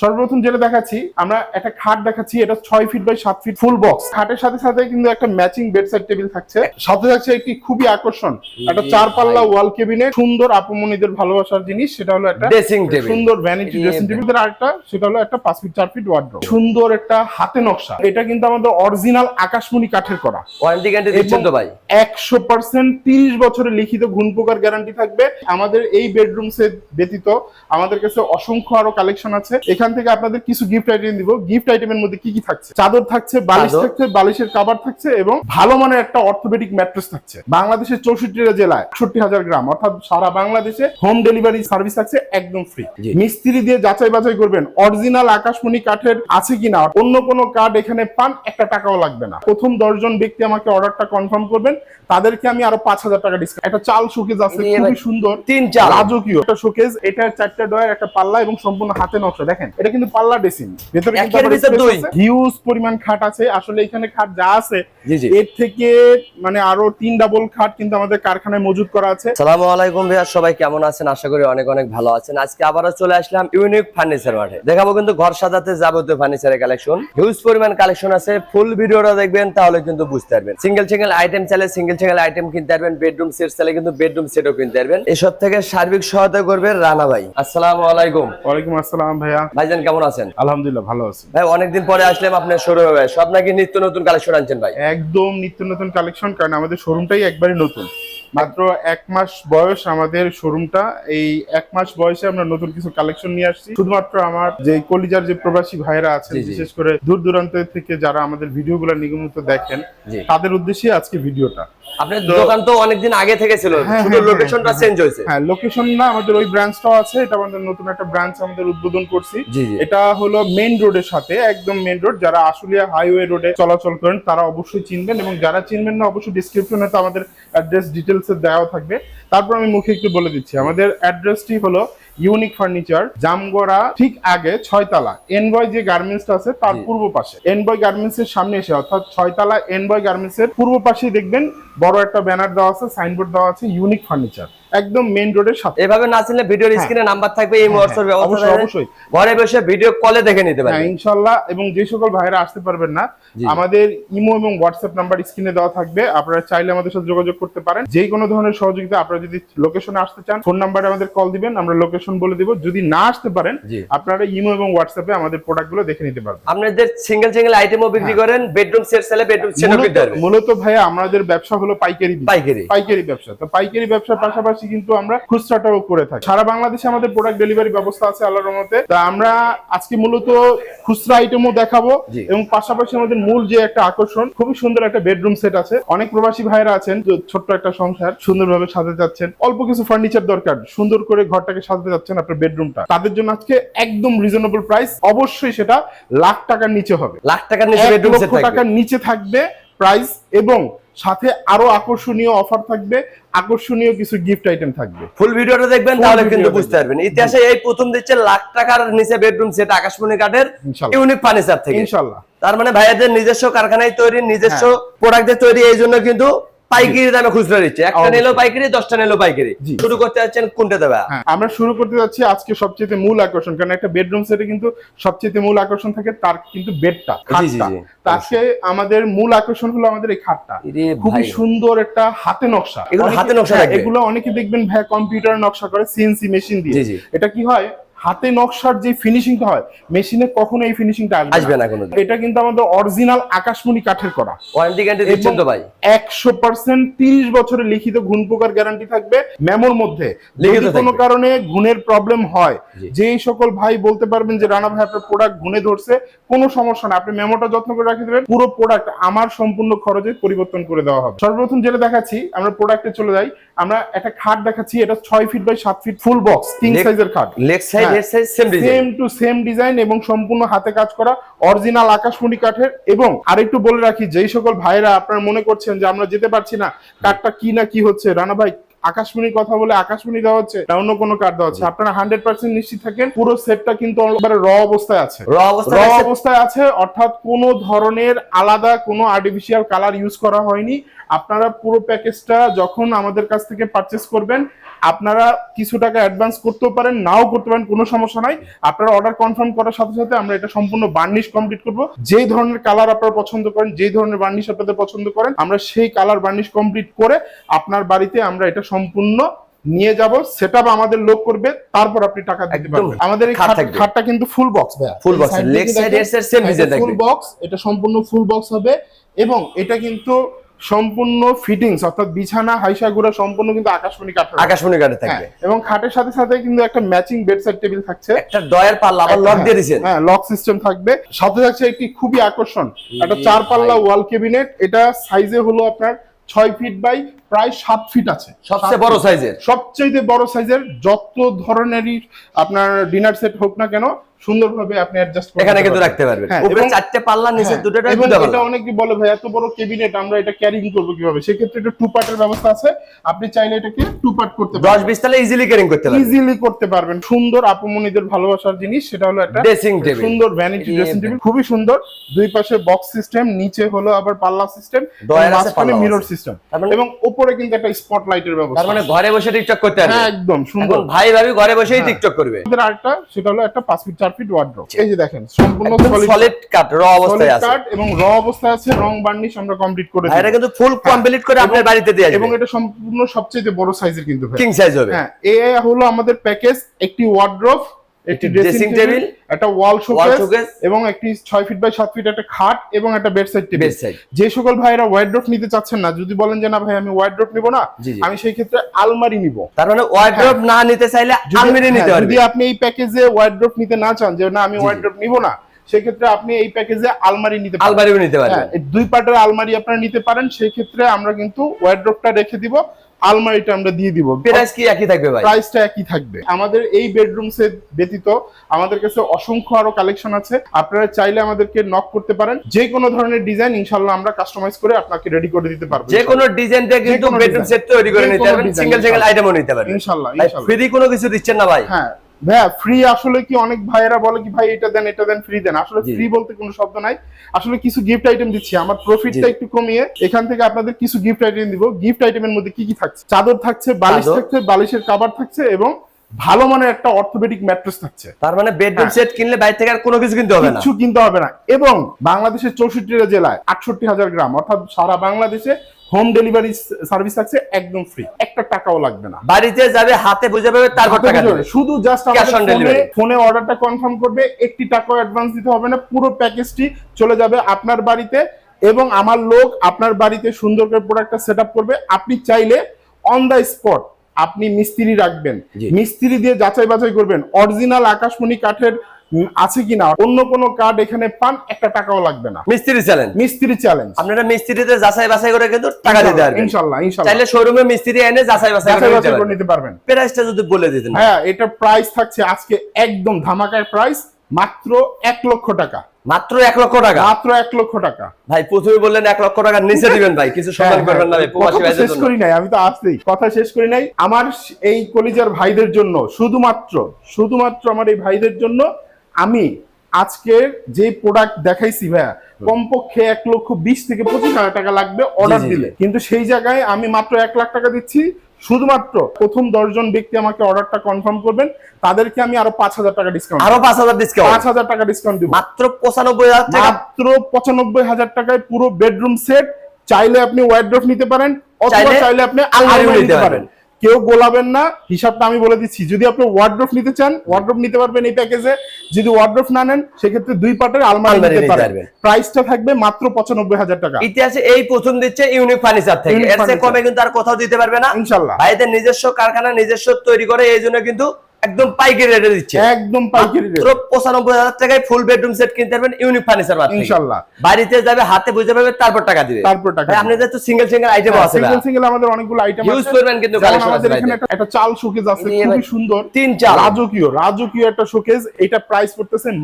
সর্বপ্রথম যেটা দেখাচ্ছি আমরা একটা খাট দেখাচ্ছি এটা ছয় ফিট বাই সাত ফিট ফুল বক্স খাটের সাথে সাথে কিন্তু একটা ম্যাচিং বেড সাইড টেবিল থাকছে। সাথে থাকছে একটি খুবই আকর্ষণ একটা চার পাল্লা ওয়াল কেবিনে সুন্দর আপমনিদের ভালোবাসার জিনিস সেটা হলো একটা ড্রেসিং টেবিল সুন্দর ভ্যানিটি ড্রেসিং টেবিল আরেকটা সেটা হলো একটা পাঁচ ফিট চার ফিট ওয়ার্ড্রোব সুন্দর একটা হাতে নকশা। এটা কিন্তু আমাদের অরিজিনাল আকাশমণি কাঠের করা। ওয়ারেন্টি গ্যারান্টি দিচ্ছেন তো ভাই? একশো পার্সেন্ট তিরিশ বছরের লিখিত ঘুণ পোকার গ্যারান্টি থাকবে। আমাদের এই বেডরুম সেট ব্যতীত আমাদের কাছে অসংখ্য আরও কালেকশন আছে। এখান থেকে আপনাদের কিছু গিফট আইটেম দিব। গিফট আইটেমের মধ্যে কি কি থাকছে? চাদর থাকছে বালিশ থাকছে বালিশের কাবার থাকছে এবং ভালো মানের একটা অর্থোপেডিক ম্যাট্রেস থাকছে। বাংলাদেশের চৌষট্টিটা জেলায় একষট্টি হাজার গ্রাম অর্থাৎ সারা বাংলাদেশে হোম ডেলিভারি সার্ভিস থাকছে একদম ফ্রি মিস্ত্রি দিয়ে যাচাই বাছাই করবেন অরিজিনাল আকাশমণি কাঠের আছে কিনা অন্য কোনো কার্ড এখানে পান একটা টাকাও লাগবে না। প্রথম দশজন ব্যক্তি আমাকে অর্ডারটা কনফার্ম করবেন তাদেরকে আমি আরও পাঁচ হাজার টাকা ডিসকাউন্ট একটা চাল শোকেজ আছে খুবই সুন্দর তিন চাল। রাজকীয়। একটা শোকেজ এটা চারটা ডয়ার একটা পাল্লা এবং সম্পূর্ণ হাতে নকশা দেখেন। এটা কিন্তু পাল্লা ডেসিং ভেতরে কিন্তু। হিউজ পরিমাণ খাট আছে। আসলে এখানে খাট যা আছে এর থেকে মানে আরও তিন ডাবল খাট কিন্তু আমাদের কারখানায় মজুদ করা আছে। সালামু আলাইকুম ভাইয়া সবাই কেমন আছেন? আশা করি অনেক অনেক ভালো আছেন। আজকে আবারও চলে আসলাম ইউনিক ফার্নিচার মাঠে দেখাবো কিন্তু ঘর সাজাতে যাবতীয় ফার্নিচারের কালেকশন হিউজ পরিমাণ কালেকশন আছে। ফুল ভিডিওটা দেখবেন তাহলে কিন্তু বুঝতে পারবেন। সিঙ্গেল সিঙ্গেল আইটেম চাইলে সিঙ্গেল সিঙ্গেল আইটেম কিনতে পারবেন। বেডরুম সেট চাইলে কিন্তু বেডরুম সেটও কিনতে পারবেন। এসব থেকে সার্বিক সহায়তা করবে রানা ভাই। আসসালামু আলাইকুম। ওয়ালাইকুম আসসালাম ভাইয়া। ভাইজান কেমন আছেন? আলহামদুলিল্লাহ ভালো আছি। ভাই অনেকদিন পরে আসলাম আপনার শোরুমে সব নাকি নিত্য নতুন কালেকশন আনছেন ভাই? একদম নিত্য নতুন কালেকশন কারণ আমাদের শোরুমটাই একবারে নতুন। মাত্র এক মাস বয়স আমাদের শোরুমটা এই এক মাস বয়সে আমরা নতুন কিছু কালেকশন নিয়ে আসছি। শুধুমাত্র আমার যে কলিজার যে প্রবাসী ভাইরা আছেন। বিশেষ করে দূর দূরান্ত থেকে যারা আমাদের ভিডিওগুলো নিয়মিত দেখেন তাদের উদ্দেশ্যে আজকে ভিডিওটা। আপনার দোকান তো অনেকদিন আগে থেকে ছিল। হ্যাঁ, শুধু হ্যাঁ, লোকেশনটা হ্যাঁ, চেঞ্জ হয়েছে। হ্যাঁ লোকেশন না আমাদের ওই ব্রাঞ্চটাও আছে এটা আমাদের নতুন একটা ব্রাঞ্চ আমাদের উদ্বোধন করছি। এটা হলো মেইন রোডের সাথে একদম মেইন রোড যারা আশুলিয়া হাইওয়ে রোডে চলাচল করেন তারা অবশ্যই চিনবেন এবং যারা চিনবেন না অবশ্যই ডিসক্রিপশনে তো আমাদের অ্যাড্রেস ডিটেলস দেওয়া থাকবে। তারপর আমি মুখে একটু বলে দিচ্ছি। আমাদের অ্যাড্রেসটি হলো ইউনিক ফার্নিচার জামগড়া ঠিক আগে ছয়তলা। এনবয় যে গার্মেন্টসটা আছে তার পূর্ব পাশে। এনবয় গার্মেন্টস এর সামনে এসে অর্থাৎ ছয়তলা এনবয় গার্মেন্টস এর পূর্ব পাশেই দেখবেন বড় একটা ব্যানার দেওয়া আছে সাইনবোর্ড দেওয়া আছে ইউনিক ফার্নিচার একদম মেইন রোডের সাথে। এভাবে না চিনলে ভিডিওর হ্যাঁ। স্ক্রিনে নাম্বার থাকবে এই হোয়াটসঅ্যাপ ব্যবস্থা অবশ্যই অবশ্যই। ঘরে বসে ভিডিও কলে দেখে নিতে হ্যাঁ পারবেন ইনশাল্লাহ এবং যে সকল ভাইরা আসতে পারবেন না আমাদের ইমো এবং হোয়াটসঅ্যাপ নাম্বার স্ক্রিনে দেওয়া থাকবে। আপনারা চাইলে আমাদের সাথে যোগাযোগ করতে পারেন। যে কোনো ধরনের সহযোগিতা আপনারা যদি লোকেশনে আসতে চান ফোন নাম্বারে আমাদের কল দিবেন আমরা লোকেশন বলে দিব। যদি না আসতে পারেন আপনারা ইমো এবং হোয়াটসঅ্যাপে আমাদের প্রোডাক্টগুলো দেখে নিতে পারবেন। আপনাদের সিঙ্গেল সিঙ্গেল আইটেমও বিক্রি হ্যাঁ। করেন বেডরুম সেট সেলে বেডরুম সেটও মূলত- ভাইয়া আমাদের ব্যবসা হলো পাইকারি পাইকারি। পাইকারি ব্যবসা। তো পাইকারি ব্যবসার পাশাপাশি কিন্তু আমরা খুচরাটাও করে থাকি। সারা বাংলাদেশে আমাদের প্রোডাক্ট ডেলিভারি ব্যবস্থা আছে আল্লাহর রহমতে। তা আমরা আজকে মূলত খুচরা আইটেমও দেখাবো এবং পাশাপাশি আমাদের মূল যে একটা আকর্ষণ খুবই সুন্দর একটা বেডরুম সেট আছে। অনেক প্রবাসী ভাইরা আছেন যে ছোট্ট একটা সংসার সুন্দরভাবে সাজাতে যাচ্ছেন। অল্প কিছু ফার্নিচার দরকার সুন্দর করে ঘরটাকে সাজাতে যাচ্ছেন আপনার বেডরুমটা তাদের জন্য আজকে একদম রিজনেবল প্রাইস অবশ্যই সেটা লাখ টাকার নিচে হবে। লাখ টাকার নিচে বেডরুম সেট টাকার নিচে থাকবে প্রাইস এবং সাথে আরও আকর্ষণীয় অফার থাকবে আকর্ষণীয় কিছু গিফট আইটেম থাকবে। ফুল ভিডিওটা দেখবেন তাহলে কিন্তু বুঝতে পারবেন। ইতিহাসে এই প্রথম দিচ্ছে লাখ টাকার নিচে বেডরুম সেট আকাশমণি কাঠের ইউনিক ফার্নিচার থেকে। ইনশাল্লাহ। তার মানে ভাইয়াদের নিজস্ব কারখানায় তৈরি নিজস্ব প্রোডাক্টে প্রোডাক্টের তৈরি এই জন্য কিন্তু পাইকারি দামে খুচরা দিচ্ছে একটা। নিলেও পাইকারি দশটা নিলেও পাইকারি। শুরু করতে যাচ্ছেন কোনটা দেবে? হ্যাঁ আমরা শুরু করতে যাচ্ছি আজকে সবচেয়ে মূল আকর্ষণ কারণ একটা বেডরুম সেটে কিন্তু সবচেয়ে মূল আকর্ষণ থাকে তার কিন্তু বেডটা খাটটা। আজকে আমাদের মূল আকর্ষণ হলো আমাদের এই খাটটা। খুবই সুন্দর একটা হাতে নকশা। এগুলো হাতে নকশা হ্যাঁ, এগুলো অনেকে দেখবেন ভাই কম্পিউটার নকশা করে সিএনসি মেশিন দিয়ে। এটা কি হয়? হাতে নকশার যে ফিনিশিংটা হয় মেশিনে কখনো এই ফিনিশিংটা আসবে না। কোনো এটা কিন্তু আমাদের অরিজিনাল আকাশমণি কাঠের করা। ওয়ারেন্টি গ্যারান্টি দিচ্ছেন তো ভাই? একশো পার্সেন্ট তিরিশ বছরের লিখিত ঘুণ পোকার গ্যারান্টি থাকবে মেমোর মধ্যে। যদি কোনো কারণে ঘুণের প্রবলেম হয়। যেই সকল ভাই বলতে পারবেন যে রানা ভাই আপনার প্রোডাক্ট ঘুণে ধরছে কোনো সমস্যা না। আপনি মেমোটা যত্ন করে রাখে দেবেন। পুরো প্রোডাক্ট আমার সম্পূর্ণ খরচে পরিবর্তন করে দেওয়া হবে। সর্বপ্রথম যেটা দেখাচ্ছি আমরা প্রোডাক্টে চলে যাই। আমরা একটা খাট দেখাচ্ছি এটা ছয় ফিট বাই সাত ফিট ফুল বক্স কিং সাইজের খাট leg side. Head side same design same to same design এবং সম্পূর্ণ হাতে কাজ করা অরিজিনাল আকাশমণি কাঠের এবং আরেকটু বলে রাখি যেই সকল ভাইরা আপনারা মনে করছেন যে আমরা যেতে পারছি না কাঠটা কি না কি হচ্ছে রানা ভাই আকাশমণির কথা বলে আকাশমণি দেওয়া হচ্ছে না অন্য কোনো কাঠ দেওয়া হচ্ছে। আপনারা হান্ড্রেড পার্সেন্ট নিশ্চিত থাকেন পুরো সেটটা কিন্তু একেবারে র অবস্থায় আছে। র র অবস্থায় আছে অর্থাৎ কোনো ধরনের আলাদা কোনো আর্টিফিশিয়াল কালার ইউজ করা হয়নি। আপনারা পুরো প্যাকেজটা যখন আমাদের কাছ থেকে পারচেস করবেন আপনারা কিছু টাকা অ্যাডভান্স করতেও পারেন নাও করতে পারেন কোনো সমস্যা নাই। আপনারা অর্ডার কনফার্ম করার সাথে সাথে আমরা এটা সম্পূর্ণ বার্নিশ কমপ্লিট করব। যেই ধরনের কালার আপনারা পছন্দ করেন যেই ধরনের বার্নিশ আপনাদের পছন্দ করেন আমরা সেই কালার বার্নিশ কমপ্লিট করে আপনার বাড়িতে আমরা এটা সম্পূর্ণ নিয়ে যাব সেটা আমাদের লোক করবে তারপর আপনি টাকা দিতে পারবেন। আমাদের এই খাট খাট- থাকবে। খাটটা কিন্তু ফুল বক্স ভাইয়া। Full এই box, side leg থেকে side, দেখেন, head side same design full box এটা সম্পূর্ণ ফুল বক্স হবে এবং এটা কিন্তু সম্পূর্ণ ফিটিংস অর্থাৎ বিছানা হাইসা গুড়া সম্পূর্ণ কিন্তু আকাশমণি কাঠ আকাশমণি থাকবে হ্যাঁ, এবং খাটের সাথে সাথে কিন্তু একটা ম্যাচিং বেড বেডসাইড টেবিল থাকছে। একটা ডয়ার পাল্লা আবার লক দিয়ে দিছেন। হ্যাঁ লক সিস্টেম থাকবে। সাথে থাকছে একটি খুবই আকর্ষণ একটা চার পাল্লা ওয়াল ক্যাবিনেট এটা সাইজে হলো আপনার ছয় ফিট বাই প্রায় সাত ফিট আছে সবচেয়ে বড়। সাইজের সবচেয়ে বড় সাইজের যত ধরনেরই আপনার ডিনার সেট হোক না কেন সুন্দরভাবে আপনি অ্যাডজাস্ট এখানে কিন্তু রাখতে পারবেন। হ্যাঁ, উপরে চারটে পাল্লা নিচে হ্যাঁ, দুটো এবং এটা অনেকে বলে ভাই এত বড় কেবিনেট আমরা এটা ক্যারিং করব কীভাবে? সেক্ষেত্রে এটা টু পার্টের ব্যবস্থা আছে। আপনি চাইলে এটাকে টু পার্ট করতে দশ পারবেন বিশ তালে ইজিলি ক্যারিং করতে পারবেন। ইজিলি করতে পারবেন। সুন্দর আপুমনিদের ভালোবাসার জিনিস সেটা হলো একটা ড্রেসিং টেবিল সুন্দর ভ্যানিটি ড্রেসিং টেবিল খুবই সুন্দর। দুই পাশে বক্স সিস্টেম নিচে হলো আবার পাল্লা সিস্টেম পাল্লাও মিরর সিস্টেম মানে- এবং উপরে কিন্তু একটা স্পটলাইটের ব্যবস্থা তার মানে ঘরে বসে টিকটক করতে হ্যাঁ একদম সুন্দর। ভাই ভাবি ঘরে বসেই হ্যাঁ। টিকটক করবে। আমাদের আরেকটা সেটা হলো একটা পাঁচ ফিট চার ফিট ওয়ার্ড্রপ এই যে দেখেন সম্পূর্ণ সলিড কাট র অবস্থায় আছে। কাট এবং র অবস্থায় আছে রং বার্নিশ আমরা কমপ্লিট করে এটা কিন্তু ফুল কমপ্লিট করে আপনার বাড়িতে দিয়ে এবং এটা সম্পূর্ণ সবচেয়ে বড় সাইজের কিন্তু কিং সাইজ হবে। হ্যাঁ এ হলো আমাদের প্যাকেজ একটি ওয়ার্ড্রপ একটি ড্রেসিং টেবিল একটা ওয়াল শোকেস এবং একটি ছয় ফিট বাই সাত ফিট একটা খাট এবং একটা বেডসাইড টেবিল যে সকল ভাইরা ওয়ার্ড্রপ নিতে চাচ্ছেন না যদি বলেন যে না ভাই আমি ওয়ার্ড্রপ নিব না। আমি সেই ক্ষেত্রে আলমারি নিব। তার মানে ওয়ার্ড্রোব না নিতে চাইলে আলমারি নিতে হ্যাঁ, পারবে। যদি আপনি এই প্যাকেজে ওয়ার্ড্রপ নিতে না চান যে না আমি নিব না সেক্ষেত্রে আপনি এই প্যাকেজে আলমারি নিতে পারেন আলমারিও নিতে পারবে হ্যাঁ, দুই পার্টের আলমারি আপনারা নিতে পারেন সেই ক্ষেত্রে আমরা কিন্তু ওয়ার্ড্রপটা রেখে দিব। আলমারিটা আমরা দিয়ে দিব। প্রাইস কি একই থাকবে ভাই? প্রাইসটা একই থাকবে। আমাদের এই বেডরুম সেট ব্যতীত আমাদের কাছে অসংখ্য আরও কালেকশন আছে। আপনারা চাইলে আমাদেরকে নক করতে পারেন। যে কোনো ধরনের ডিজাইন ইনশাআল্লাহ আমরা কাস্টমাইজ করে আপনাকে রেডি করে দিতে পারব যে কোনো ডিজাইন দিয়ে কিন্তু বেডরুম সেট তৈরি করে নিতে পারবেন। সিঙ্গেল সিঙ্গেল আইটেমও নিতে পারবেন। ইনশাআল্লাহ ইনশাআল্লাহ। ফ্রি কোনো কিছু দিচ্ছেন না ভাই। হ্যাঁ। ভাইয়া ফ্রি আসলে কি অনেক ভাইয়েরা বলে কি ভাই এটা দেন এটা দেন ফ্রি দেন। আসলে ফ্রি বলতে কোনো শব্দ নাই। আসলে কিছু গিফট আইটেম দিচ্ছি। আমার প্রফিটটা একটু কমিয়ে এখান থেকে আপনাদের কিছু গিফট আইটেম দিব। গিফট আইটেমের মধ্যে কি কি থাকছে? চাদর থাকছে বালিশ থাকছে বালিশের কাবার থাকছে এবং ভালো মানের একটা অর্থোপেডিক ম্যাট্রেস থাকছে। তার মানে বেডরুম হ্যাঁ। সেট কিনলে বাইরে থেকে আর কোনো কিছু কিনতে হবে না? কিছু কিনতে হবে না। এবং বাংলাদেশের চৌষট্টিটা জেলায় আটষট্টি হাজার গ্রাম অর্থাৎ সারা বাংলাদেশে হোম ডেলিভারি সার্ভিস থাকছে একদম ফ্রি একটা টাকাও লাগবে না। বাড়িতে যাবে হাতে বুঝে পাবে তারপর হাতে টাকা দেবে। শুধু জাস্ট আমাদের ফোনে অর্ডারটা কনফার্ম করবে একটি টাকাও অ্যাডভান্স দিতে হবে না পুরো প্যাকেজটি চলে যাবে আপনার বাড়িতে এবং আমার লোক আপনার বাড়িতে সুন্দর করে প্রোডাক্টটা সেট করবে। আপনি চাইলে অন দ্য স্পট আপনি মিস্ত্রি রাখবেন। মিস্ত্রি দিয়ে যাচাই বাছাই করবেন। অরিজিনাল আকাশমণি কাঠের আছে কিনা অন্য কোনো কার্ড এখানে পান একটা টাকাও লাগবে না। মিস্ত্রি চ্যালেঞ্জ মিস্ত্রি চ্যালেঞ্জ আপনারা মিস্ত্রিতে যাচাই বাছাই করে কিন্তু টাকা দিতে পারবেন। ইনশাল্লাহ ইনশাল্লাহ। চাইলে শোরুমে মিস্ত্রি এনে যাচাই বাছাই করে নিতে পারবেন। প্রাইসটা যদি বলে দিতেন। হ্যাঁ এটা প্রাইস থাকছে আজকে একদম ধামাকার প্রাইস মাত্র এক লক্ষ টাকা। মাত্র এক লক্ষ টাকা? মাত্র এক লক্ষ টাকা। ভাই প্রথমে বললেন এক লক্ষ টাকা নিচে দিবেন ভাই কিছু সম্মান হ্যাঁ, করবেন না ভাই হ্যাঁ, শেষ করি নাই আমি তো আসতেই কথা শেষ করি নাই। আমার এই কলিজার ভাইদের জন্য শুধুমাত্র শুধুমাত্র আমার এই ভাইদের জন্য আমি আজকের যে প্রোডাক্ট দেখাইছি ভাইয়া কমপক্ষে এক লক্ষ বিশ থেকে পঁচিশ হাজার টাকা লাগবে অর্ডার। দিলে। কিন্তু সেই জায়গায় আমি মাত্র এক লাখ টাকা দিচ্ছি। শুধুমাত্র প্রথম দশজন ব্যক্তি আমাকে অর্ডারটা কনফার্ম করবেন। তাদেরকে আমি আরও পাঁচ হাজার টাকা ডিসকাউন্ট আরও পাঁচ হাজার ডিসকাউন্ট পাঁচ হাজার টাকা ডিসকাউন্ট দিব। মাত্র পঁচানব্বই হাজার মাত্র পঁচানব্বই হাজার টাকায় পুরো বেডরুম সেট চাইলে আপনি ওয়ার্ড্রপ নিতে পারেন অথবা চাইলে আপনি আলমারি নিতে পারেন। কেউ গোলাবেন না হিসাবটা আমি বলে দিচ্ছি। যদি আপনি ওয়ার্ড্রফ নিতে চান ওয়ার্ড্রফ নিতে পারবেন এই প্যাকেজে যদি ওয়ার্ড্রফ না নেন সেক্ষেত্রে দুই পার্টের আলমারি নিতে পারবেন। প্রাইসটা থাকবে মাত্র পঁচানব্বই হাজার টাকা। ইতিহাসে এই প্রথম দিচ্ছে ইউনিক ফার্নিচার থেকে। এর চেয়ে কমে কিন্তু আর কোথাও দিতে পারবে না। ইনশাল্লাহ। ভাইদের নিজস্ব কারখানা নিজস্ব তৈরি করে এই জন্য কিন্তু একদম পাইকারি রেটে দিচ্ছে। একদম পাইকারি রেট পঁচানব্বই হাজার টাকায় ফুল বেডরুম সেট কিনতে পারবেন ইউনিক ফার্নিচার বাড়িতে যাবে হাতে বুঝে পাবে তারপর টাকা দিবে। তারপর টাকা আপনি যেহেতু সিঙ্গেল সিঙ্গেল আইটেম আছে সিঙ্গেল সিঙ্গেল আমাদের অনেকগুলো আইটেম ইউজ করবেন কিন্তু কালেকশন আছে আমাদের এখানে একটা- চাল শোকেজ আছে সুন্দর। তিন চাল। রাজকীয় রাজকীয় একটা শোকেজ এটা প্রাইস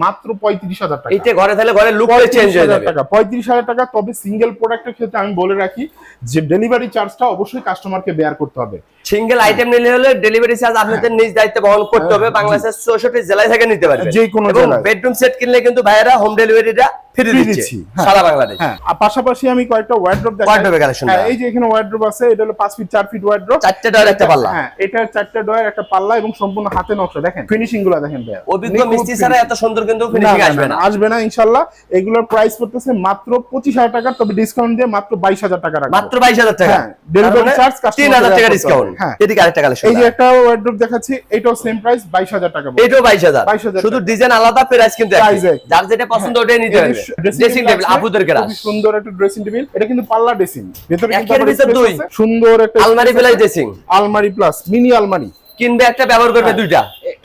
মাত্র পঁয়ত্রিশ হাজার টাকা। এইটা ঘরে থাকলে ঘরে লুক চেঞ্জ হয়ে যাবে। টাকা। পঁয়ত্রিশ হাজার টাকা তবে সিঙ্গেল প্রোডাক্টের ক্ষেত্রে আমি বলে রাখি যে ডেলিভারি চার্জটা অবশ্যই কাস্টমারকে বেয়ার করতে হবে। সিঙ্গেল আইটেম নিলে হলে ডেলিভারি চার্জ আপনাদের নিজ দায়িত্বে বহন করতে হবে হ্যাঁ, বাংলাদেশের চৌষট্টি জেলায় থেকে নিতে পারবে যে কোনো বেডরুম সেট কিনলে কিন্তু ভাইয়েরা হোম ডেলিভারিটা ফ্রি দিচ্ছি, হ্যাঁ। সারা বাংলাদেশ। হ্যাঁ। আর পাশাপাশি আমি কয়েকটা ওয়ার্ড্রপ collection হ্যাঁ এই যে এখানে ওয়ার্ড্রপ আছে এটা হলো 5 ফিট 4 ফিট ওয়ার্ড্রপ চারটে ডয়ের একটা পাল্লা। হ্যাঁ এটা চারটা ডয়ের একটা পাল্লা এবং সম্পূর্ণ হাতে নকশা। দেখেন ফিনিশিংগুলো দেখেন ভাইয়া। অভিজ্ঞ মিস্ত্রি ছাড়া এত সুন্দর কিন্তু ফিনিশিং আসবে না, আসবে না ইনশাল্লাহ এগুলোর প্রাইস পড়তেছে মাত্র পঁচিশ হাজার টাকা তবে ডিসকাউন্ট দিয়ে মাত্র বাইশ হাজার টাকা রাখব। মাত্র বাইশ হাজার টাকা। হ্যাঁ, delivery charge customer তিন টাকা ডিসকাউন্ট হ্যাঁ। এদিকে আরেকটা কালেকশন এই যে একটা ওয়ার্ড্রপ দেখাচ্ছি এটাও সেম প্রাইস বাইশ হাজার টাকা পড়বে। এটাও বাইশ হাজার। 22,000 শুধু ডিজাইন আলাদা প্রাইস কিন্তু একই। যার যেটা পছন্দ ওটাই নিতে হবে ড্রেসিং টেবিল আপুদের গ্রাস সুন্দর একটা ড্রেসিং টেবিল এটা কিন্তু পাল্লা ড্রেসিং ভেতরে কিন্তু। সুন্দর একটা আলমারি space ড্রেসিং আলমারি প্লাস মিনি আলমারি। কিনবে একটা ব্যবহার করবে হ্যাঁ। দুইটা।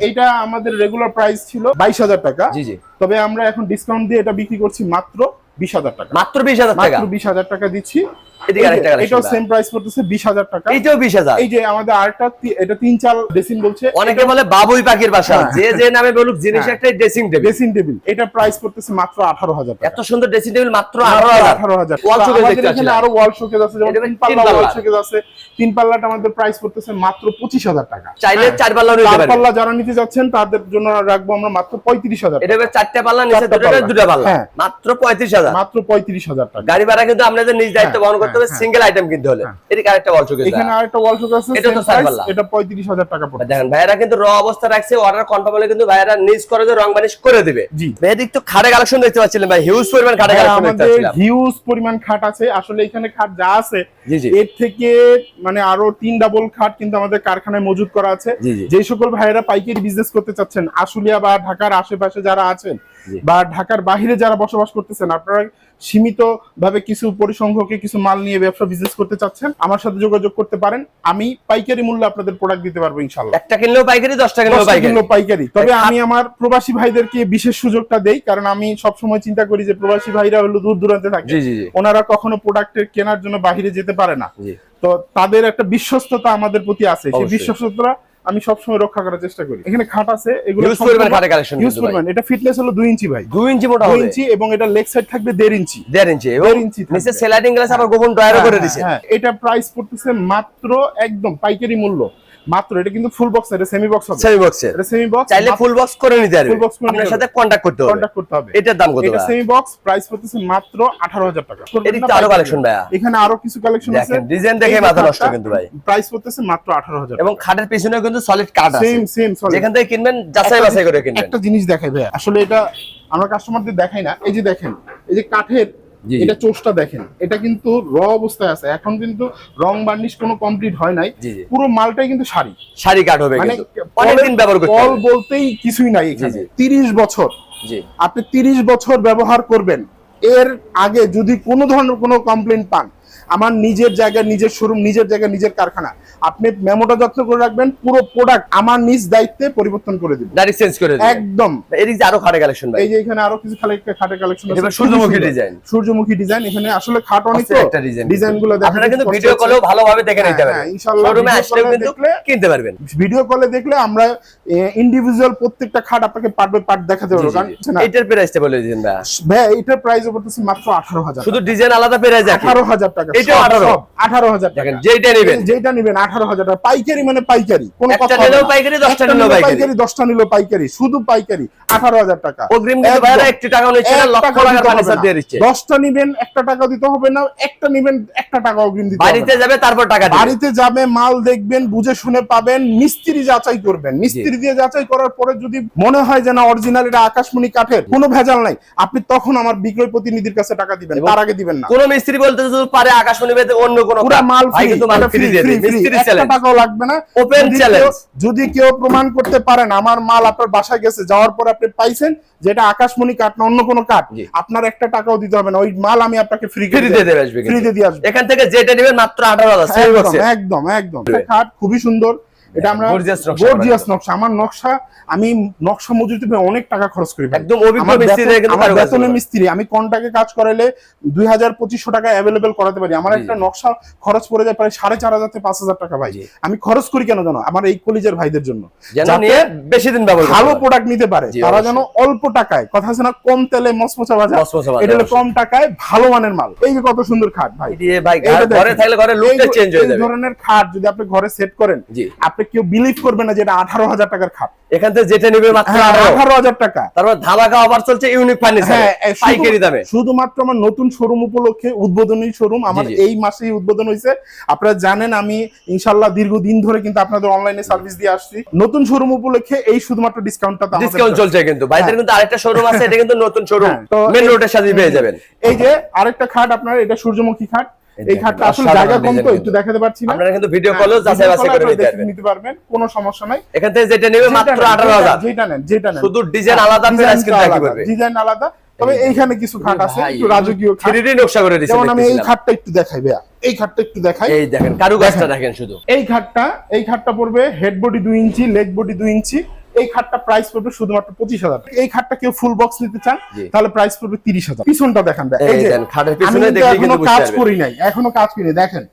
এইটা আমাদের রেগুলার প্রাইস ছিল বাইশ হাজার টাকা। জি জি। তবে আমরা এখন ডিসকাউন্ট দিয়ে এটা বিক্রি করছি মাত্র বিশ হাজার টাকা। মাত্র বিশ হাজার টাকা। মাত্র বিশ হাজার টাকা দিচ্ছি। এদিকে আরেকটা এই যে, collection এটাও সেম প্রাইস পড়তেছে বিশ হাজার টাকা। এইটাও বিশ এই যে আমাদের আরেকটা এটা তিন চাল ড্রেসিং বলছে। অনেকে বলে বাবুই পাখির বাসা। যে যে নামে বলুক জিনিস। ড্রেসিং টেবিল ড্রেসিং টেবিল এটা প্রাইস পড়তেছে মাত্র আঠারো হাজার টাকা। এত সুন্দর ড্রেসিং টেবিল মাত্র আঠারো হাজার। আঠারো হাজার। Wall showcase আমাদের দেখতে এখানে আরও ওয়াল শোকেজ আছে যেমন তিন তিন পাল্লা পাল্লা। ওয়াল শোকেজ আছে। তিন পাল্লাটা আমাদের প্রাইস পড়তেছে মাত্র পঁচিশ হাজার টাকা। চাইলে হ্যাঁ। চার নিতে চার পাল্লা যারা নিতে যাচ্ছেন তাদের জন্য রাখব আমরা মাত্র পঁয়ত্রিশ হাজার এটা হবে চারটে পাল্লা নিচে দুটো পাল্লা। দুটো পাল্লা। হ্যাঁ। মাত্র পঁয়ত্রিশ হাজার। মাত্র পঁয়ত্রিশ হাজার টাকা। গাড়ি ভাড়া কিন্তু আপনাদের নিজ দায়িত্ব হ্যাঁ, বহন করতে হবে হ্যাঁ, সিঙ্গেল আইটেম কিনতে হলে। হ্যাঁ। এদিকে আরেকটা চোখে এখানে আরেকটা ওয়াল শোকেজ আছে এটা তো পাল্লা। এটা পঁয়ত্রিশ হাজার টাকা পড়বে। দেখেন ভাইয়ারা কিন্তু র অবস্থা রাখছে অর্ডার কনফার্ম হলে কিন্তু ভাইয়ারা নিজ করে যে রং বানিশ করে দিবে। জি। তো খাটে কালেকশন দেখতে পাচ্ছিলেন ভাই হিউজ পরিমাণ খাটে হ্যাঁ, কালেকশন দেখতে পাচ্ছিলাম। হিউজ পরিমাণ খাট আছে আসলে এখানে খাট যা আছে এর থেকে মানে আরও তিন ডাবল খাট কিন্তু আমাদের কারখানায় মজুত করা আছে। যে সকল ভাইয়েরা পাইকারি বিজনেস করতে চাচ্ছেন আশুলিয়া বা ঢাকার আশেপাশে যারা আছেন বা ঢাকার বাহিরে যারা বসবাস করতেছেন আপনারা সীমিত ভাবে কিছু পরিসংখ্যকে কিছু মাল নিয়ে ব্যবসা বিজনেস করতে চাচ্ছেন আমার সাথে যোগাযোগ করতে পারেন। আমি পাইকারি মূল্যে আপনাদের প্রোডাক্ট দিতে পারব ইনশাল্লাহ একটা কিনলেও পাইকারি দশটা কিনলেও দশটা পাইকারি। তবে আমি আমার প্রবাসী ভাইদেরকে বিশেষ সুযোগটা দেই কারণ আমি সবসময় চিন্তা করি যে প্রবাসী ভাইরা হলো দূর দূরান্তে থাকে। ওনারা কখনো প্রোডাক্টের কেনার জন্য বাইরে যেতে পারে না। তো তাদের একটা বিশ্বস্ততা আমাদের প্রতি আছে। সেই। বিশ্বস্ততা আমি সবসময় রক্ষা করার চেষ্টা করি। এখানে খাট আছে এগুলো ইউজ করবেন খাটে কালেকশন ইউজ করবেন এটা ফিটনেস হলো দুই ইঞ্চি ভাই। দুই ইঞ্চি মোটা হবে। 2 ইঞ্চি এবং এটা লেগ সাইড থাকবে দেড় ইঞ্চি। দেড় ইঞ্চি এবং নিচে সেলাইডিং গ্লাস আবার গোপন ড্রয়ারও করে দিয়েছে হ্যাঁ, এটা প্রাইস পড়তেছে মাত্র একদম পাইকারি মূল্য। মাত্র এটা কিন্তু ফুল বক্স এটা সেমি বক্স হবে। সেমি বক্সের এটা সেমি বক্স চাইলে ফুল বক্স করে নিতে পারবে। Full box করে আপনার সাথে কন্টাক্ট করতে হবে। কন্টাক্ট করতে হবে। এটার দাম কত এটা সেমি বক্স প্রাইস পড়তেছে মাত্র 18000 টাকা। তো আরও কালেকশন ভাইয়া। এখানে আরও কিছু কালেকশন আছে। দেখেন ডিজাইন দেখে মাথা নষ্ট কিন্তু ভাই। প্রাইস পড়তেছে মাত্র 18000 এবং খাটের পিছনেও কিন্তু সলিড কাট আছে। সেম সেম সরি যেখান থেকে কিনবেন যাচাই বাছাই করে কিনবেন। একটা জিনিস দেখাই ভাই আসলে এটা আমরা কাস্টমারদের দেখাই না। এই যে দেখেন এই যে কাঠের। এটা চোষটা দেখেন এটা কিন্তু র অবস্থায় আছে। এখন কিন্তু রং বার্নিশ কোনো কমপ্লিট হয় নাই। পুরো মালটাই কিন্তু শাড়ি। শাড়ি কাট হবে মানে অনেকদিন ব্যবহার করতে কল বলতেই কিছুই নাই এখানে। জি। তিরিশ বছর। জি। আপনি তিরিশ বছর ব্যবহার করবেন। এর আগে যদি কোনো ধরনের কোনো কমপ্লেন পান আমার নিজের জায়গায় নিজের শোরুম নিজের জায়গায় নিজের কারখানা। আপনি মেমোটা যত্ন করে রাখবেন পুরো প্রোডাক্ট আমার নিজ দায়িত্বে পরিবর্তন করে দিবেন ডাইরেক্ট চেঞ্জ করে দিবেন একদম। এদিক দিয়ে আরও খাটে কালেকশন ভাই। এই যে এখানে আরও কিছু খাটের কালেকশন এটা সূর্যমুখী design। সূর্যমুখী ডিজাইন এখানে আসলে খাট অনেক তো একটা ডিজাইন ডিজাইনগুলো আপনারা কিন্তু ভিডিও কলেও ভালোভাবে দেখে নিতে হ্যাঁ, পারবেন। হ্যাঁ, ইনশাআল্লাহ শোরুমে video কিন্তু কিনতে পারবেন। ভিডিও কলে দেখলে আমরা ইন্ডিভিজুয়াল প্রত্যেকটা খাট আপনাকে পার্ট বাই পার্ট দেখাতে পারব। কারণ হচ্ছে এইটার প্রাইসটা বলে দিন ভাই। ভাই এইটার প্রাইস পড়তেছে মাত্র আঠারো হাজার শুধু ডিজাইন আলাদা প্রাইস আছে। আঠারো হাজার টাকা। এটাও 18 আঠারো। হাজার টাকা। যেটা নেবেন। যেটা নেবেন আঠারো হাজার টাকা। পাইকারি মানে পাইকারি। কোনো কথা নিলেও পাইকারি, দশটা একটা নিলেও নিলেও পাইকারি। পাইকারি দশটা নিলেও পাইকারি। শুধু পাইকারি আঠারো হাজার টাকা। অগ্রিম কিন্তু ভাইরা একটি টাকা নিচ্ছে না লক্ষ টাকা ফার্নিচার দিয়ে দিচ্ছে। দশটা নিবেন একটা টাকা দিতে হবে না একটা নিবেন একটা টাকা অগ্রিম দিতে হবে বাড়িতে যাবে তারপর টাকা দিবে। বাড়িতে যাবে মাল দেখবেন বুঝে শুনে পাবেন মিস্ত্রি যাচাই করবেন। মিস্ত্রি দিয়ে যাচাই করার পরে যদি মনে হয় যে না অরিজিনাল এটা আকাশমণি কাঠের কোনো ভেজাল নাই। আপনি তখন আমার বিক্রয় প্রতিনিধির কাছে টাকা দিবেন তার আগে দিবেন না। কোন মিস্ত্রি বলতে যদি পারে আকাশমণি পেতে অন্য কোন পুরা মাল ফ্রি মাল ফ্রি দিয়ে মিস্ত্রি চ্যালেঞ্জ টাকাও লাগবে না। Open যদি কেউ- যদি কেউ প্রমাণ করতে পারেন আমার মাল আপনার বাসায় গেছে যাওয়ার পর আপনি পাইছেন যেটা আকাশমণি কাঠ না অন্য কোনো কাঠ। আপনার একটা টাকাও দিতে হবে না। ওই মাল আমি আপনাকে ফ্রি ফ্রি দিয়ে দেবে। আসবে ফ্রি দিয়ে আসবে। এখান থেকে যেটা নেবেন মাত্র আঠারো একদম একদম একদম। এটা খুবই সুন্দর। এটা আমরা গর্জিয়াস নকশা আমার নকশা আমি নকশা মজুরিতে অনেক টাকা খরচ করি একদম আমার বেতন- মিস্ত্রি আমি কন্টাকে কাজ করাইলে দুই হাজার পঁচিশশো টাকা অ্যাভেলেবেল করাতে পারি। আমার একটা নকশা খরচ পড়ে যায় প্রায় সাড়ে চার হাজার থেকে পাঁচ হাজার টাকা ভাই। আমি খরচ করি কেন জানো? আমার এই কলিজের ভাইদের জন্য। বেশি দিন ভালো প্রোডাক্ট নিতে পারে। তারা যেন অল্প টাকায় কথা আছে না কম তেলে মসমসা ভাজা, এটা হলো কম টাকায় ভালো মানের মাল। এই যে কত সুন্দর খাট ভাই। ঘরে থাকলে ঘরে লুকটা চেঞ্জ হয়ে এই ধরনের খাট যদি আপনি ঘরে সেট করেন আপনি আপনি কেউ বিলিভ করবে না যে এটা আঠারো হাজার টাকার খাট। এখান থেকে যেটা নিবে মাত্র হ্যাঁ আঠারো। হাজার টাকা। তারপর ধামাকা অফার চলছে ইউনিক ফার্নিচার হ্যাঁ পাইকারি দামে। শুধুমাত্র আমার নতুন শোরুম উপলক্ষে উদ্বোধনী শোরুম আমার এই মাসেই উদ্বোধন হয়েছে। আপনারা জানেন আমি ইনশাল্লাহ দীর্ঘদিন ধরে কিন্তু আপনাদের অনলাইনে সার্ভিস দিয়ে আসছি। নতুন শোরুম উপলক্ষে এই শুধুমাত্র ডিসকাউন্টটা ডিসকাউন্ট চলছে। কিন্তু। বাইদের কিন্তু আরেকটা শোরুম আছে এটা কিন্তু নতুন শোরুম হ্যাঁ, মেন রোডের সাথে পেয়ে যাবেন। এই যে আরেকটা খাট আপনার এটা সূর্যমুখী খাট। এই খাটটা আসলে জায়গা কম তো একটু দেখাতে পারছি না। আপনারা কিন্তু ভিডিও হ্যাঁ, কলও যাচাই বাছাই করে নিতে পারবেন কোনো সমস্যা নাই। এখান থেকে যেটা নেবে মাত্র আঠারো হাজার। যেটা নেন যেটা নেন। শুধু ডিজাইন আলাদা প্রাইস কিন্তু একই পড়বে ডিজাইন আলাদা। তবে এইখানে কিছু খাট আছে একটু রাজকীয় খাট। 3D নকশা করে দিয়েছে যেমন আমি এই খাটটা একটু দেখাই ভাইয়া। এই খাটটা একটু দেখাই। এই দেখেন কারুকাজটা দেখেন। শুধু। এই খাটটা এই খাটটা পড়বে হেড বডি দুই ইঞ্চি লেগ বডি দুই ইঞ্চি। এই খাটটা প্রাইস পড়বে শুধুমাত্র পঁচিশ হাজার এই খাটটা কেউ ফুল বক্স নিতে চান তাহলে প্রাইস পড়বে তিরিশ হাজার। পিছনটা দেখেন এই যে আমি এখনও কাজ। করি নাই এখনও কাজ করি দেখেন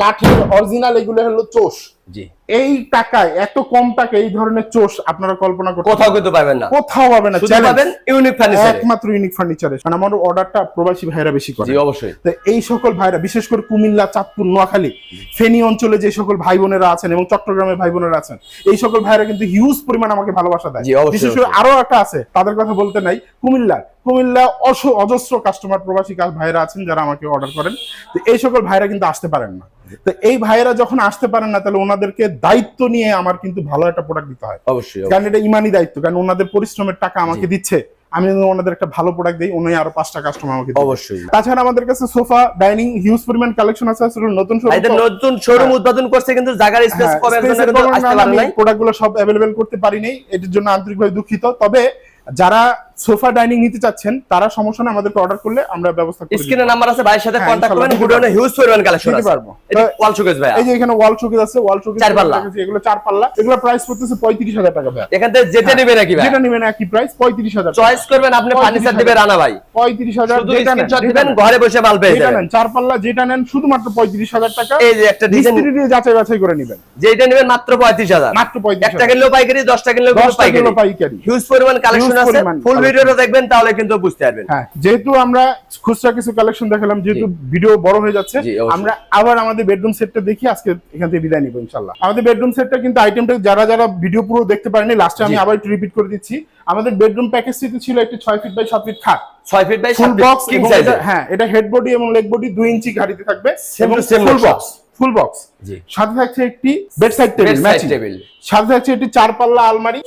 কাঠের- অরিজিনাল এগুলো হলো চোষ। জি। এই টাকায় এত কম টাকায় এই ধরনের চোষ আপনারা কল্পনা করতে কোথাও কিন্তু পাবেন না। কোথাও পাবে না। পাবেন ইউনিক ফার্নিচার একমাত্র ইউনিক ফার্নিচারে কারণ আমার অর্ডারটা প্রবাসী ভাইরা বেশি করে। জি অবশ্যই। তো এই সকল ভাইরা বিশেষ করে কুমিল্লা চাঁদপুর নোয়াখালী ফেনী অঞ্চলে যে সকল ভাই বোনেরা আছেন এবং চট্টগ্রামের ভাই বোনেরা আছেন এই সকল ভাইরা কিন্তু হিউজ পরিমাণ আমাকে ভালোবাসা দেয়। বিশেষ করে। আরও একটা আছে তাদের কথা বলতে নাই কুমিল্লা কুমিল্লা অস অজস্র কাস্টমার প্রবাসী ভাইরা আছেন যারা আমাকে অর্ডার করেন। তো এই সকল ভাইরা কিন্তু আসতে পারেন না। তো এই ভাইয়েরা যখন আসতে পারেন না তাহলে ওনাদেরকে দায়িত্ব নিয়ে আমার কিন্তু ভালো একটা প্রোডাক্ট দিতে হয়। অবশ্যই কারণ এটা ইমানি দায়িত্ব কারণ ওনাদের পরিশ্রমের টাকা আমাকে দিচ্ছে। আমি ওনাদের একটা ভালো প্রোডাক্ট দিই উনি আরও পাঁচটা কাস্টমার আমাকে। অবশ্যই। তাছাড়া আমাদের কাছে সোফা ডাইনিং হিউজ পরিমাণ কালেকশন আছে আসলে নতুন ভাইদের তো- নতুন শোরুম হ্যাঁ। উদ্বোধন করছে কিন্তু জায়গার স্পেস হ্যাঁ, করার জন্য কিন্তু আসতে পারে নাই। প্রোডাক্টগুলো সব অ্যাভেলেবেল করতে পারিনি এটার জন্য আন্তরিকভাবে দুঃখিত। তবে যারা সোফা ডাইনিং নিতে চাচ্ছেন তারা সমস্যা না আমাদেরকে অর্ডার করলে আমরা ব্যবস্থা করে স্ক্রিনে নাম্বার আছে ভাইয়ের সাথে কন্টাক্ট দিতে গুডনে হিউজ পরিমাণ কালেকশন আছে। পারব। এটা ওয়াল শোকেস ভাই এই যে এখানে ওয়াল শোকেস আছে ওয়াল শোকেস চার পাল্লা। এগুলো চার পাল্লা। এগুলো প্রাইস পড়তেছে পঁয়ত্রিশ হাজার টাকা ভাই এখান থেকে যেটা হ্যাঁ, নেবে নাকি ভাই যেটা নেবেন একই প্রাইস পঁয়ত্রিশ হাজার চয়েস করবেন আপনি ফার্নিচার দিবে রানা ভাই। পঁয়ত্রিশ হাজার শুধু যেটা নেন, দিবেন ঘরে বসে মাল পেয়ে যাবেন। নেন চার পাল্লা যেটা নেন শুধুমাত্র পঁয়ত্রিশ হাজার টাকা। এই যে একটা ডিজাইন দিয়ে যাচাই বাছাই করে নেবেন। যেটা নেবেন মাত্র পঁয়ত্রিশ হাজার। মাত্র পঁয়ত্রিশ একটা কিলো পাইকারি দশটা কিলো দশটা পাইকারি। কিলো পাইকারি। হিউজ পরিমাণ কালেকশন আছে ফুল। ভিডিওটা দেখবেন তাহলে কিন্তু বুঝতে পারবেন। হ্যাঁ যেহেতু আমরা খুচরা কিছু কালেকশন দেখালাম যেহেতু ভিডিও বড় হয়ে যাচ্ছে আমরা আবার আমাদের বেডরুম সেটটা দেখি আজকে এখান থেকে বিদায় নিব ইনশাল্লাহ আমাদের বেডরুম সেটটা কিন্তু আইটেমটা যারা যারা ভিডিও পুরো দেখতে পারেনি লাস্টে আমি আবার একটু রিপিট করে দিচ্ছি। আমাদের বেডরুম প্যাকেজটিতে ছিল একটি ছয় ফিট বাই সাত ফিট খাট। ছয় ফিট বাই কিং সাইজ হ্যাঁ এটা হেড বডি এবং লেগ বডি দুই ইঞ্চি গাড়িতে থাকবে এবং ফুল বক্স ফুল বক্স। সাথে থাকছে একটি টেবিল ম্যাচিং টেবিল সাথে থাকছে একটি চার পাল্লা আলমারি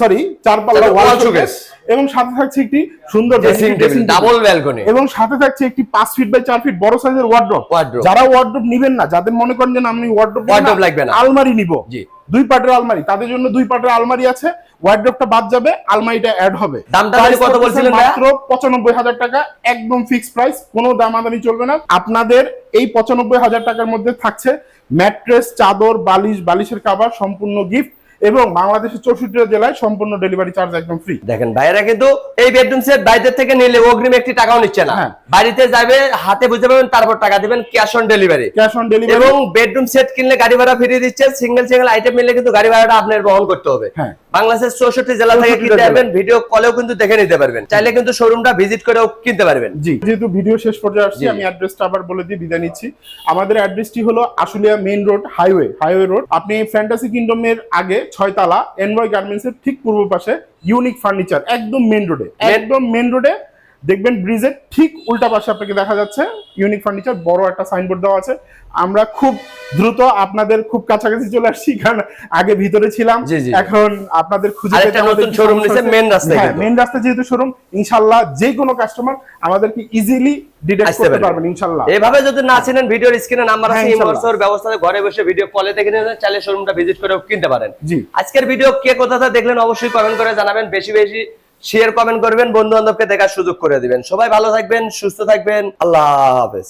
সরি চার পাল্লা ওয়াল শোকেস এবং সাথে থাকছে একটি সুন্দর ড্রেসিং টেবিল ডাবল ব্যালকনি এবং সাথে থাকছে একটি পাঁচ ফিট বাই চার ফিট বড় সাইজের ওয়ার্ড্রপ। যারা ওয়ার্ড্রপ নেবেন না যাদের মনে করেন যে আমি ওয়ার্ড্রপ ওয়ার্ড্রপ লাগবে না। আলমারি নিব। জি। দুই পাটের আলমারি। তাদের জন্য দুই পাটের আলমারি আছে ওয়ার্ড্রপটা বাদ যাবে আলমারিটা অ্যাড হবে। দামটা কত বলছিলেন মাত্র পঁচানব্বই হাজার টাকা একদম ফিক্সড প্রাইস কোনো দামাদামি চলবে না। আপনাদের এই পঁচানব্বই হাজার টাকার মধ্যে থাকছে ম্যাট্রেস চাদর বালিশ বালিশের কভার সম্পূর্ণ গিফট এবং বাংলাদেশের চৌষট্টি জেলায় সম্পূর্ণ ডেলিভারি চার্জ একদম ফ্রি দেখেন ভাইরা কিন্তু এই বেডরুম সেট বাইরের থেকে নিলে অগ্রিম একটি টাকাও নিচ্ছে না। হ্যাঁ। বাড়িতে যাবে হাতে বুঝতে পারবেন তারপর টাকা দিবেন cash on delivery cash on delivery এবং বেডরুম সেট কিনলে গাড়ি ভাড়া ফিরিয়ে দিচ্ছে সিঙ্গেল সিঙ্গেল আইটেম নিলে কিন্তু গাড়ি ভাড়াটা আপনার বহন করতে হবে। হ্যাঁ। বাংলাদেশের চৌষট্টি জেলা থেকে কিনতে পারবেন ভিডিও কলেও কিন্তু দেখে নিতে পারবেন। চাইলে কিন্তু শোরুমটা ভিজিট করেও কিনতে পারবেন। জি যেহেতু ভিডিও শেষ পর্যায়ে আসছি। আমি অ্যাড্রেসটা আবার বলে দিয়ে বিদায় নিচ্ছি। আমাদের অ্যাড্রেসটি হলো Ashulia main road highway highway road আপনি ফ্যান্টাসি কিংডমের আগে ছয়তলা এনভয় গার্মেন্টস এর ঠিক পূর্ব পাশে ইউনিক ফার্নিচার একদম মেন রোডে একদম মেন রোডে দেখবেন ব্রিজের ঠিক উল্টা পাশে আপনাকে দেখা যাচ্ছে ইউনিক ফার্নিচার বড় একটা সাইনবোর্ড দেওয়া আছে। আমরা খুব দ্রুত আপনাদের খুব কাছাকাছি চলে আসছি কারণ আগে ভিতরে ছিলাম। এখন আপনাদের খুঁজে রাস্তায় হ্যাঁ, মেন রাস্তা যেহেতু শোরুম ইনশাল্লাহ যে কোনো কাস্টমার আমাদেরকে ইজিলি ডিটেক্ট করতে পারবেন ইনশাল্লাহ। এভাবে যদি না চিনেন ভিডিওর স্ক্রিনে নাম্বার আছে হ্যাঁ, ইনশাল্লাহ। ঘরে বসে ভিডিও কলে দেখে নিতে চাইলে শোরুমটা ভিজিট করেও কিনতে পারেন। আজকের ভিডিও কে কোথাতে দেখলেন অবশ্যই কমেন্ট করে জানাবেন। বেশি বেশি শেয়ার কমেন্ট করবেন বন্ধু বান্ধবকে দেখার সুযোগ করে দিবেন। সবাই ভালো থাকবেন, সুস্থ থাকবেন। আল্লাহ হাফেজ।